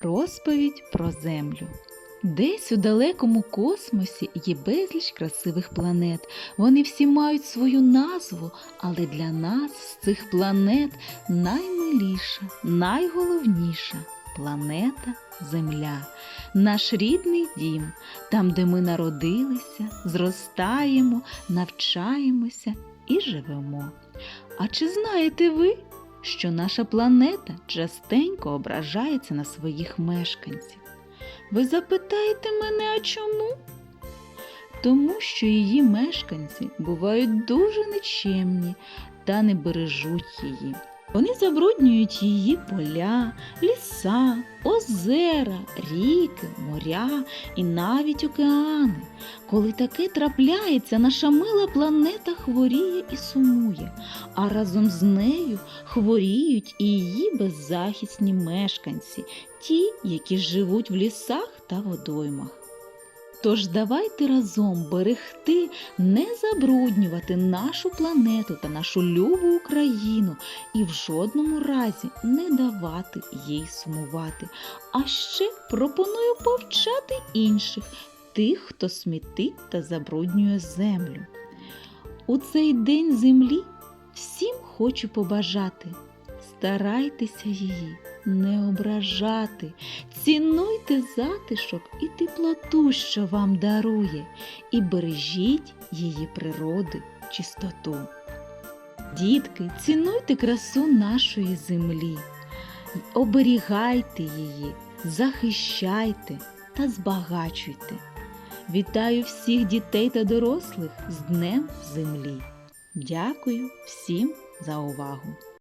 Розповідь про Землю. Десь у далекому космосі є безліч красивих планет. Вони всі мають свою назву, але для нас з цих планет наймиліша, найголовніша планета Земля, наш рідний дім, там, де ми народилися, зростаємо, навчаємося і живемо. А чи знаєте ви, що наша планета частенько ображається на своїх мешканців? Ви запитаєте мене, а чому? Тому що її мешканці бувають дуже нечемні та не бережуть її. Вони забруднюють її поля, ліса, озера, ріки, моря і навіть океани. Коли таке трапляється, наша мила планета хворіє і сумує, а разом з нею хворіють і її беззахисні мешканці, ті, які живуть в лісах та водоймах. Тож давайте разом берегти, не забруднювати нашу планету та нашу любу Україну і в жодному разі не давати їй сумувати. А ще пропоную повчати інших, тих, хто смітить та забруднює землю. У цей день землі всім хочу побажати. Старайтеся її не ображати, цінуйте затишок і теплоту, що вам дарує, і бережіть її природи, чистоту. Дітки, цінуйте красу нашої землі, оберігайте її, захищайте та збагачуйте. Вітаю всіх дітей та дорослих з Днем Землі. Дякую всім за увагу!